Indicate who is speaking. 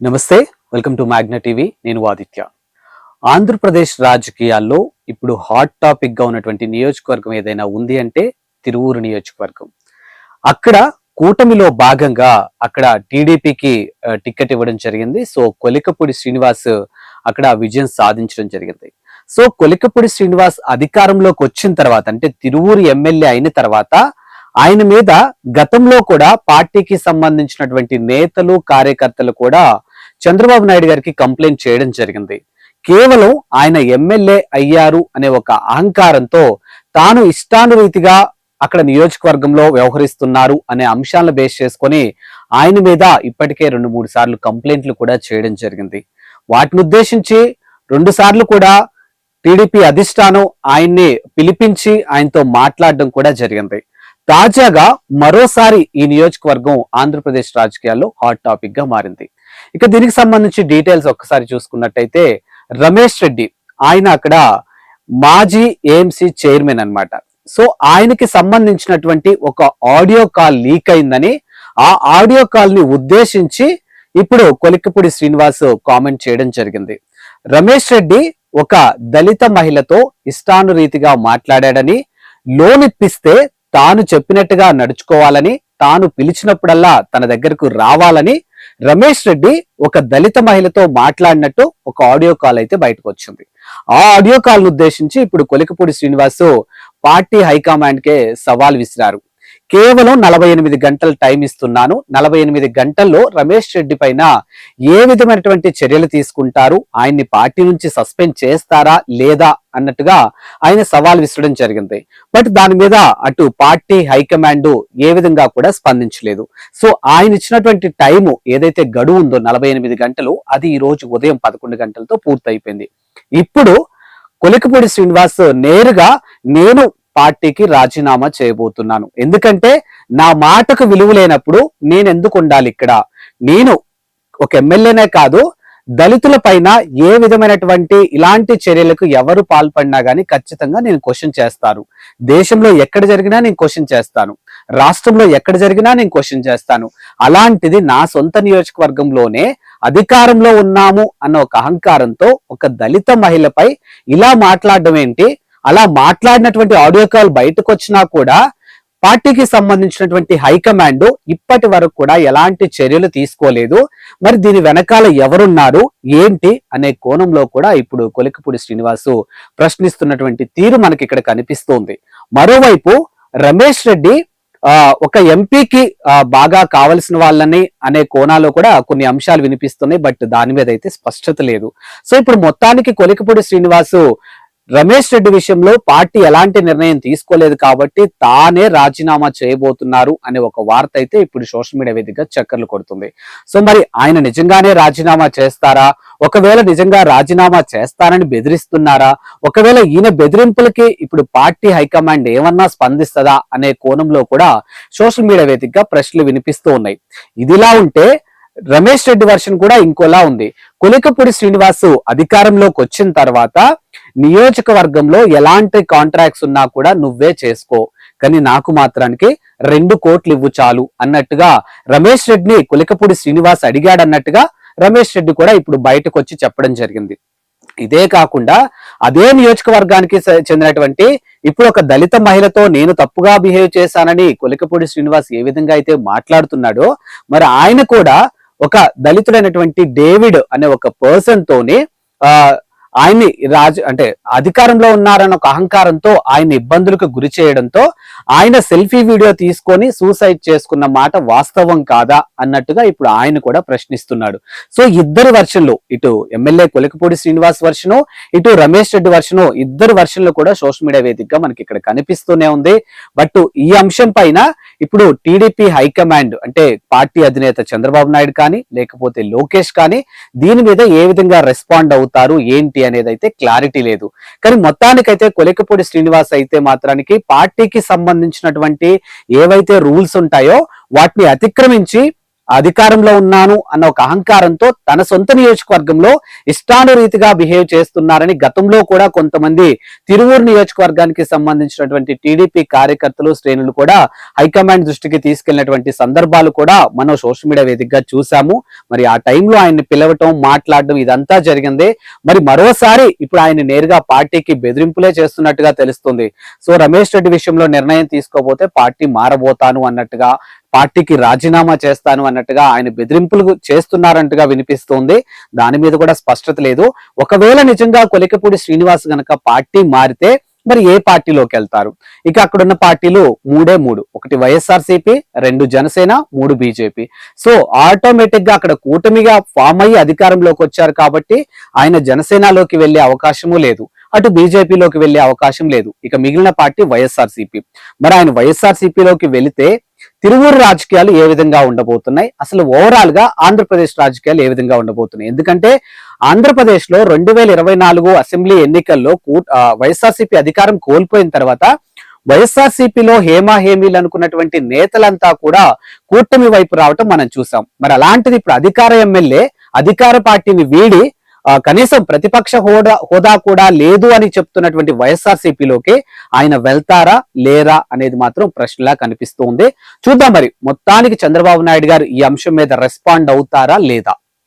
Speaker 1: నమస్తే welcome to Magna TV. నేను ఆదిత్య. ఆంధ్రప్రదేశ్ రాజకీయాల్లో ఇప్పుడు హాట్ టాపిక్గా ఉన్నటువంటి నియోజకవర్గం ఏదైనా ఉంది అంటే తిరువూరు నియోజకవర్గం. అక్కడ కూటమిలో భాగంగా అక్కడ టీడీపీకి టికెట్ ఇవ్వడం జరిగింది. సో కొలికపూడి శ్రీనివాస్ అక్కడ విజయం సాధించడం జరిగింది. సో కొలికపూడి శ్రీనివాస్ అధికారంలోకి వచ్చిన తర్వాత అంటే తిరువూరు ఎమ్మెల్యే అయిన తర్వాత ఆయన మీద గతంలో కూడా పార్టీకి సంబంధించినటువంటి నేతలు కార్యకర్తలు కూడా చంద్రబాబు నాయుడు గారికి కంప్లైంట్ చేయడం జరిగింది. కేవలం ఆయన ఎమ్మెల్యే అయ్యారు అనే ఒక అహంకారంతో తాను ఇష్టానురీతిగా అక్కడ నియోజకవర్గంలో వ్యవహరిస్తున్నారు అనే అంశాలను బేస్ చేసుకొని ఆయన మీద ఇప్పటికే రెండు మూడు సార్లు కంప్లైంట్లు కూడా చేయడం జరిగింది. వాటిని ఉద్దేశించి రెండు సార్లు కూడా టీడీపీ అధిష్టానం ఆయన్ని పిలిపించి ఆయనతో మాట్లాడడం కూడా జరిగింది. తాజాగా మరోసారి ఈ నియోజకవర్గం ఆంధ్రప్రదేశ్ రాజకీయాల్లో హాట్ టాపిక్గా మారింది. ఇక దీనికి సంబంధించి డీటెయిల్స్ ఒక్కసారి చూసుకున్నట్టయితే రమేష్ రెడ్డి ఆయన అక్కడ మాజీ ఏఎంసీ చైర్మన్ అన్నమాట. సో ఆయనకి సంబంధించినటువంటి ఒక ఆడియో కాల్ లీక్ అయిందని ఆ ఆడియో కాల్ని ఉద్దేశించి ఇప్పుడు కొలికపూడి శ్రీనివాస్ కామెంట్ చేయడం జరిగింది. రమేష్ రెడ్డి ఒక దళిత మహిళతో ఇష్టానురీతిగా మాట్లాడాడని లోన్ ఇప్పిస్తే తాను చెప్పినట్టుగా నడుచుకోవాలని తాను పిలిచినప్పుడల్లా తన దగ్గరకు రావాలని రమేష్ రెడ్డి ఒక దళిత మహిళతో మాట్లాడినట్టు ఒక ఆడియో కాల్ అయితే బయటకు వచ్చింది. ఆ ఆడియో కాల్ ఉద్దేశించి ఇప్పుడు Kolikapudi Srinivasu party high command కే సవాల్ విసిరారు. కేవలం నలభై ఎనిమిది గంటలు టైం ఇస్తున్నాను. నలభై ఎనిమిది గంటల్లో రమేష్ రెడ్డి పైన ఏ విధమైనటువంటి చర్యలు తీసుకుంటారు? ఆయన్ని పార్టీ నుంచి సస్పెండ్ చేస్తారా లేదా అన్నట్టుగా ఆయన సవాల్ విసరడం జరిగింది. బట్ దాని మీద అటు పార్టీ హైకమాండ్ ఏ విధంగా కూడా స్పందించలేదు. సో ఆయన ఇచ్చినటువంటి టైము ఏదైతే గడువు ఉందో నలభై ఎనిమిది గంటలు అది ఈ రోజు ఉదయం పదకొండు గంటలతో పూర్తయిపోయింది. ఇప్పుడు కొలికపూడి శ్రీనివాస్ నేరుగా నేను పార్టీకి రాజీనామా చేయబోతున్నాను. ఎందుకంటే నా మాటకు విలువ లేనప్పుడు నేను ఎందుకు ఉండాలి ఇక్కడ? నేను ఒక ఎమ్మెల్యేనే కాదు దళితుల పైన ఏ విధమైనటువంటి ఇలాంటి చర్యలకు ఎవరు పాల్పడినా గానీ ఖచ్చితంగా నేను క్వశ్చన్ చేస్తాను. దేశంలో ఎక్కడ జరిగినా నేను క్వశ్చన్ చేస్తాను. రాష్ట్రంలో ఎక్కడ జరిగినా నేను క్వశ్చన్ చేస్తాను. అలాంటిది నా సొంత నియోజకవర్గంలోనే అధికారంలో ఉన్నాము అన్న ఒక అహంకారంతో ఒక దళిత మహిళపై ఇలా మాట్లాడడం ఏంటి? అలా మాట్లాడినటువంటి ఆడియో కాల్ బయటకు వచ్చినా కూడా పార్టీకి సంబంధించినటువంటి హైకమాండ్ ఇప్పటి వరకు కూడా ఎలాంటి చర్యలు తీసుకోలేదు. మరి దీని వెనకాల ఎవరున్నారు? ఏంటి? అనే కోణంలో కూడా ఇప్పుడు కొలికపూడి శ్రీనివాసు ప్రశ్నిస్తున్నటువంటి తీరు మనకి ఇక్కడ కనిపిస్తోంది. మరోవైపు రమేష్ రెడ్డి ఒక ఎంపీకి బాగా కావలసిన వాళ్ళని అనే కోణాల్లో కూడా కొన్ని అంశాలు వినిపిస్తున్నాయి బట్ దాని మీద అయితే స్పష్టత లేదు. సో ఇప్పుడు మొత్తానికి కొలికపూడి శ్రీనివాసు రమేష్ రెడ్డి విషయంలో పార్టీ ఎలాంటి నిర్ణయం తీసుకోలేదు కాబట్టి తానే రాజీనామా చేయబోతున్నారు అనే ఒక వార్త అయితే ఇప్పుడు సోషల్ మీడియా వేదికగా చక్కర్లు కొడుతుంది. సో మరి ఆయన నిజంగానే రాజీనామా చేస్తారా? ఒకవేళ నిజంగా రాజీనామా చేస్తారని బెదిరిస్తున్నారా? ఒకవేళ ఈయన బెదిరింపులకి ఇప్పుడు పార్టీ హైకమాండ్ ఏమన్నా స్పందిస్తుందా అనే కోణంలో కూడా సోషల్ మీడియా వేదికగా ప్రశ్నలు వినిపిస్తూ ఉన్నాయి. ఇదిలా ఉంటే రమేష్ రెడ్డి వర్షన్ కూడా ఇంకోలా ఉంది. కొలికపూడి శ్రీనివాసు అధికారంలోకి వచ్చిన తర్వాత నియోజకవర్గంలో ఎలాంటి కాంట్రాక్ట్స్ ఉన్నా కూడా నువ్వే చేసుకో. కానీ నాకు మాత్రానికి రెండు కోట్లు ఇవ్వు చాలు అన్నట్టుగా రమేష్ రెడ్డిని కులికపూడి శ్రీనివాస్ అడిగాడన్నట్టుగా రమేష్ రెడ్డి కూడా ఇప్పుడు బయటకు వచ్చి చెప్పడం జరిగింది. ఇదే కాకుండా అదే నియోజకవర్గానికి చెందినటువంటి ఇప్పుడు ఒక దళిత మహిళతో నేను తప్పుగా బిహేవ్ చేశానని కొలికపూడి శ్రీనివాస్ ఏ విధంగా అయితే మాట్లాడుతున్నాడో మరి ఆయన కూడా ఒక దళితుడైనటువంటి డేవిడ్ అనే ఒక పర్సన్ తోని ఆ ఆయన్ని రాజు అంటే అధికారంలో ఉన్నారన్న ఒక అహంకారంతో ఆయన ఇబ్బందులకు గురి చేయడంతో ఆయన సెల్ఫీ వీడియో తీసుకొని సూసైడ్ చేసుకున్న మాట వాస్తవం కాదా అన్నట్టుగా ఇప్పుడు ఆయన కూడా ప్రశ్నిస్తున్నాడు. సో ఇద్దరు వర్షన్లు ఇటు ఎమ్మెల్యే కొలికపూడి శ్రీనివాస్ వర్షను ఇటు రమేష్ రెడ్డి వర్షను ఇద్దరు వర్షన్లు కూడా సోషల్ మీడియా వేదికగా మనకి ఇక్కడ కనిపిస్తూనే ఉంది. బట్ ఈ అంశం పైన ఇప్పుడు టీడీపీ హైకమాండ్ అంటే పార్టీ అధినేత చంద్రబాబు నాయుడు కానీ లేకపోతే లోకేష్ కానీ దీని మీద ఏ విధంగా రెస్పాండ్ అవుతారు ఏంటి అనేది అయితే క్లారిటీ లేదు. కానీ మొత్తానికైతే కొలికపూడి శ్రీనివాస్ అయితే మాత్రానికి పార్టీకి సంబంధించినటువంటి ఏవైతే రూల్స్ ఉంటాయో వాటిని అతిక్రమించి అధికారంలో ఉన్నాను అన్న ఒక అహంకారంతో తన సొంత నియోజకవర్గంలో ఇష్టానురీతిగా బిహేవ్ చేస్తున్నారని గతంలో కూడా కొంతమంది తిరువూరు నియోజకవర్గానికి సంబంధించినటువంటి టీడీపీ కార్యకర్తలు శ్రేణులు కూడా హైకమాండ్ దృష్టికి తీసుకెళ్ళినటువంటి సందర్భాలు కూడా మనం సోషల్ మీడియా వేదికగా చూసాము మరి ఆ టైంలో ఆయన్ని పిలవటం మాట్లాడడం ఇదంతా జరిగింది. మరి మరోసారి ఇప్పుడు ఆయన నేరుగా పార్టీకి బెదిరింపులే చేస్తున్నట్టుగా తెలుస్తుంది. సో రమేష్ రెడ్డి విషయంలో నిర్ణయం తీసుకోబోతే పార్టీ మారబోతాను అన్నట్టుగా పార్టీకి రాజీనామా చేస్తాను అన్నట్టుగా ఆయన బెదిరింపులు చేస్తున్నారంటగా వినిపిస్తోంది. దాని మీద కూడా స్పష్టత లేదు. ఒకవేళ నిజంగా కొలికపూడి శ్రీనివాస్ గనక పార్టీ మారితే మరి ఏ పార్టీలోకి వెళ్తారు? ఇక అక్కడున్న పార్టీలు మూడే మూడు. ఒకటి వైఎస్ఆర్సీపీ రెండు జనసేన మూడు బీజేపీ. సో ఆటోమేటిక్గా అక్కడ కూటమిగా ఫామ్ అయ్యి అధికారంలోకి వచ్చారు కాబట్టి ఆయన జనసేనలోకి వెళ్ళే అవకాశము లేదు. అటు బీజేపీలోకి వెళ్ళే అవకాశం లేదు. ఇక మిగిలిన పార్టీ వైఎస్ఆర్సీపీ. మరి ఆయన వైఎస్ఆర్సీపీలోకి వెళితే తిరువూరు రాజకీయాలు ఏ విధంగా ఉండబోతున్నాయి? అసలు ఓవరాల్గా ఆంధ్రప్రదేశ్ రాజకీయాలు ఏ విధంగా ఉండబోతున్నాయి? ఎందుకంటే ఆంధ్రప్రదేశ్లో రెండు వేల ఇరవై నాలుగు అసెంబ్లీ ఎన్నికల్లో కూ- వైఎస్ఆర్సీపీ అధికారం కోల్పోయిన తర్వాత వైఎస్ఆర్సీపీలో హేమా హేమీలు అనుకున్నటువంటి నేతలంతా కూడా కూటమి వైపు రావటం మనం చూసాం. మరి అలాంటిది ఇప్పుడు అధికార ఎమ్మెల్యే అధికార పార్టీని వీడి కనీసం ప్రతిపక్ష హోదా హోదా కూడా లేదు అని చెప్తున్నటువంటి వైఎస్ఆర్సీపీలోకి ఆయన వెళ్తారా లేరా అనేది మాత్రం ప్రశ్నలా కనిపిస్తోంది. చూద్దాం మరి మొత్తానికి చంద్రబాబు నాయుడు గారు ఈ అంశం మీద రెస్పాండ్ అవుతారా లేదా?